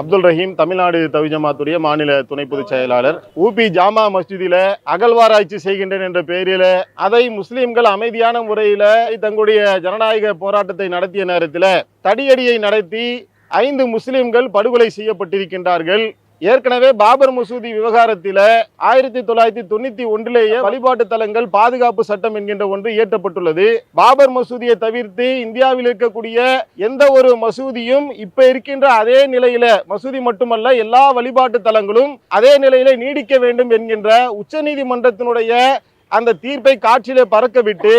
அப்துல் ரஹீம் தமிழ்நாடு தவிஜமாத்துடைய மாநில துணை பொதுச் செயலாளர். ஊபி ஜாமா மஸ்ஜிதில அகழ்வாராய்ச்சி செய்கின்றேன் என்ற பெயரில அதை முஸ்லிம்கள் அமைதியான முறையில தங்களுடைய ஜனநாயக போராட்டத்தை நடத்திய நேரத்தில் தடியடியை நடத்தி ஐந்து முஸ்லிம்கள் படுகொலை செய்யப்பட்டிருக்கின்றார்கள். ஏற்கனவே பாபர் மசூதி விவகாரத்தில் ஆயிரத்தி தொள்ளாயிரத்தி தொண்ணூத்தி ஒன்றிலேயே வழிபாட்டு தலங்கள் பாதுகாப்பு சட்டம் என்கின்ற ஒன்று இயற்றப்பட்டுள்ளது. பாபர் மசூதியை தவிர்த்து இந்தியாவில் இருக்கக்கூடிய எந்த ஒரு மசூதியும் இப்ப இருக்கின்ற அதே நிலையில மசூதி மட்டுமல்ல எல்லா வழிபாட்டு தலங்களும் அதே நிலையில நீடிக்க வேண்டும் என்கின்ற உச்சநீதிமன்றத்தினுடைய அந்த தீர்ப்பை காட்சியிலே பறக்க விட்டு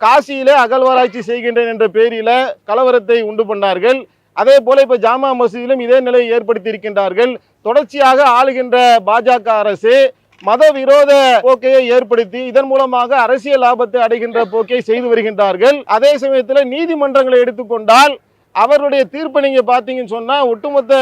காசியிலே அகழ்வாராய்ச்சி செய்கின்றேன் என்ற பேரில கலவரத்தை உண்டு பண்ணார்கள். அதே போல இப்ப ஜாமா மசூதியிலும் இதே நிலையை ஏற்படுத்தி இருக்கின்றார்கள் தொடர்ச்சியாக ஆளுகின்ற பாஜக அரசு மத விரோத போக்கையை ஏற்படுத்தி இதன் மூலமாக அரசியல் லாபத்தை அடைகின்ற போக்கை செய்து வருகின்றார்கள். அதே சமயத்தில் நீதிமன்றங்களை எடுத்துக்கொண்டால் அவருடைய தீர்ப்பை நீங்க பார்த்தீங்கன்னு சொன்னா ஒட்டுமொத்த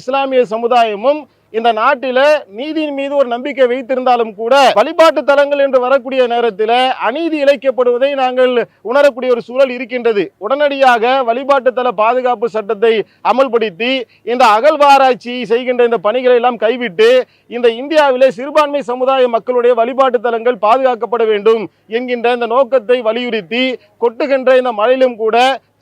இஸ்லாமிய சமுதாயமும் இந்த நாட்டில நீதியின் மீது ஒரு நம்பிக்கை வைத்திருந்தாலும் கூட வழிபாட்டு தலங்கள் என்று வரக்கூடிய நேரத்தில் அநீதி இழைக்கப்படுவதை நாங்கள் உணரக்கூடிய ஒரு சூழல் இருக்கின்றது. உடனடியாக வழிபாட்டு தல பாதுகாப்பு சட்டத்தை அமல்படுத்தி இந்த அகழ்வாராய்ச்சி செய்கின்ற இந்த பணிகளை எல்லாம் கைவிட்டு இந்த இந்தியாவிலே சிறுபான்மை சமுதாய மக்களுடைய வழிபாட்டு தலங்கள் பாதுகாக்கப்பட வேண்டும் என்கின்ற இந்த நோக்கத்தை வலியுறுத்தி கொட்டுகின்ற இந்த மழையிலும் கூட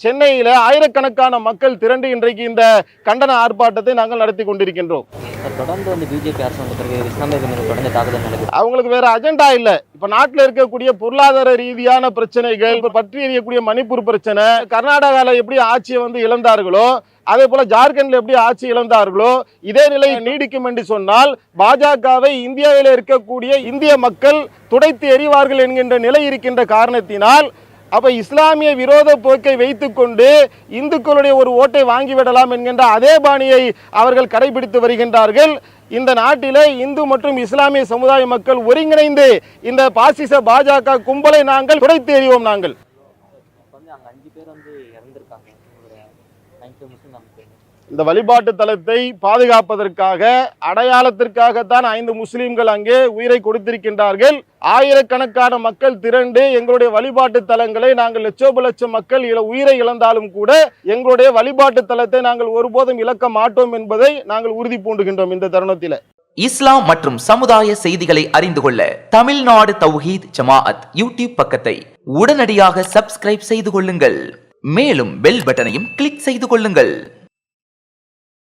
சென்னையில ஆயிரக்கணக்கான மக்கள் திரண்டு இன்றைக்கு இந்த கண்டன ஆர்ப்பாட்டத்தை நாங்கள் நடத்தி கொண்டிருக்கின்றோம். சார் தொடர்ந்து வந்து பிஜேபி அரசு வந்த பிறகு இஸ்லாமியர்கள் மீது தொடர்ந்து தாக்குதல் நடக்குது. அவங்களுக்கு வேற அஜெண்டா இல்ல. இப்ப நாட்டுல இருக்கக்கூடிய பொருளாதார ரீதியான பிரச்சனைகள் இப்ப பற்றி எறியக்கூடிய மணிப்பூர் பிரச்சனை கர்நாடகால எப்படி ஆட்சியை வந்து இழந்தார்களோ அதே போல ஜார்க்கண்ட்ல எப்படி ஆட்சி இழந்தார்களோ இதே நிலை நீடிக்கும் என்று சொன்னால் பாஜகவை இந்தியாவில் இருக்கக்கூடிய இந்திய மக்கள் துடைத்து எறிவார்கள் என்கின்ற நிலை இருக்கின்ற காரணத்தினால் அப்போ இஸ்லாமிய விரோத போக்கை வைத்துக்கொண்டு இந்துக்களுடைய ஒரு ஓட்டை வாங்கிவிடலாம் என்கின்ற அதே பாணியை அவர்கள் கடைபிடித்து வருகின்றார்கள். இந்த நாட்டிலே இந்து மற்றும் இஸ்லாமிய சமுதாய மக்கள் ஒருங்கிணைந்து இந்த பாசிச பாஜக கும்பலை நாங்கள் துடைத்து எறிவோம் நாங்கள். இந்த வழிபாட்டு தலத்தை பாதுகாப்பதற்காக அடையாளத்திற்காகத்தான் ஐந்து முஸ்லீம்கள் அங்கே உயிரை கொடுத்திருக்கின்றார்கள். ஆயிரக்கணக்கான மக்கள் திரண்டு எங்களுடைய வழிபாட்டு தலங்களை நாங்கள் லட்சோப லட்சம் மக்கள் இல உயிரை இழந்தாலும் கூட எங்களுடைய வழிபாட்டு தலத்தை நாங்கள் ஒருபோதும் இழக்க மாட்டோம் என்பதை நாங்கள் உறுதி பூண்டுகின்றோம் இந்த தருணத்தில். இஸ்லாம் மற்றும் சமுதாய செய்திகளை அறிந்து கொள்ள தமிழ்நாடு தௌஹீத் ஜமாஅத் யூடியூப் பக்கத்தை உடனடியாக சப்ஸ்கிரைப் செய்து கொள்ளுங்கள். மேலும் பெல் பட்டனையும் கிளிக் செய்து கொள்ளுங்கள்.